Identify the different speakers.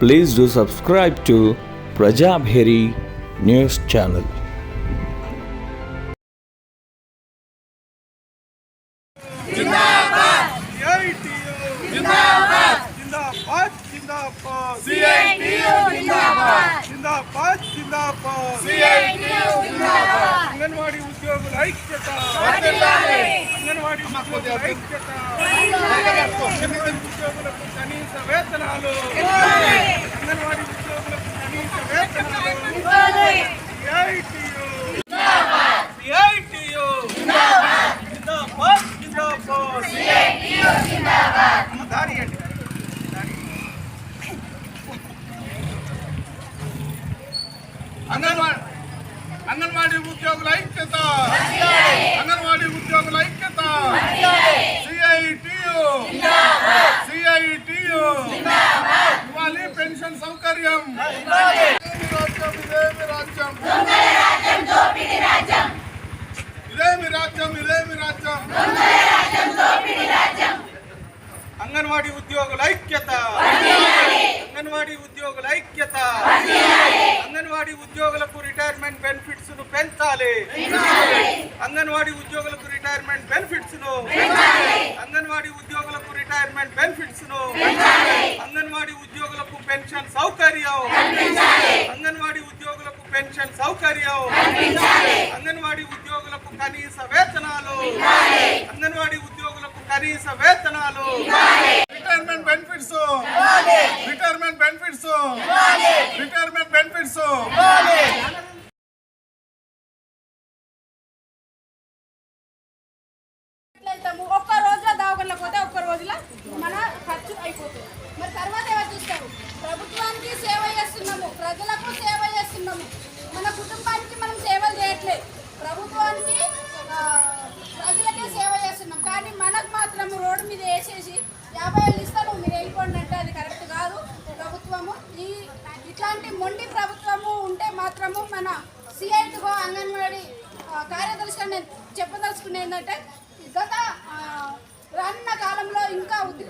Speaker 1: Please do subscribe to Prajabheri News Channel.
Speaker 2: CITU జిందాబాద్ జిందాబాద్ జిందాబాద్
Speaker 3: CITU జిందాబాద్
Speaker 2: జిందాబాద్ జిందాబాద్
Speaker 3: సిఐటియు జిందాబాద్
Speaker 2: అంగన్వాడీ ఉద్యోగులకు కనీస వేతనాలు సిఐటియు సిఐటియు జిందాబాద్ జిందాబాద్
Speaker 3: సిఐటియు జిందాబాద్
Speaker 2: అమ్మ దారి అండి అంగన్వాడీ అంగన్వాడీ ఉద్యోగుల ఐక్యత అంగన్వాడీ ఉద్యోగుల ఐక్యత సిఐటియు సిఐటియు ఇవ్వాలి పెన్షన్ సౌకర్యం. ఇదేమి రాజ్యం? ఇదేమి రాజ్యం? ఇదేమి రాజ్యం? ఇదేమి రాజ్యం అంగన్వాడీ ఉద్యోగుల ఐక్యత. అంగన్వాడీ ఉద్యోగుల ఐక్యత. అంగన్వాడీ ఉద్యోగులకు రిటైర్మెంట్ బెనిఫిట్స్ను పెంచాలి. అంగన్వాడీ ఉద్యోగులకు రిటైర్మెంట్ బెనిఫిట్స్ను అంగన్వాడీ ఉద్యోగులకు రిటైర్మెంట్ బెనిఫిట్స్ను పెన్షన్ సౌకర్యం. అంగన్వాడీ ఉద్యోగులకు పెన్షన్ సౌకర్యం. అంగన్వాడీ ఉద్యోగులకు కనీస వేతనాలు. అంగన్వాడీ ఉద్యోగులకు కనీస వేతనాలు. Retirement benefits. Retirement benefits. Retirement benefits.
Speaker 4: అయిపోతుంది. మరి తర్వాత ఎవరు చూస్తారు? ప్రభుత్వానికి సేవ చేస్తున్నాము ప్రజలకు సేవ చేస్తున్నాము. మన కుటుంబానికి మనం సేవలు చేయట్లేదు. ప్రభుత్వానికి ప్రజలకే సేవ చేస్తున్నాం. కానీ మనకు మాత్రం రోడ్డు మీద వేసేసి యాభై వేలు ఇస్తాను మీరు వెళ్ళిపోండి అంటే అది కరెక్ట్ కాదు. ప్రభుత్వము ఈ ఇట్లాంటి మొండి ప్రభుత్వము ఉంటే మాత్రము మన సిఐటిగో అంగన్వాడీ కార్యదర్శిగా నేను చెప్పదలుచుకునేది ఏంటంటే గత ఆ, రానున్న కాలంలో ఇంకా ఉద్రి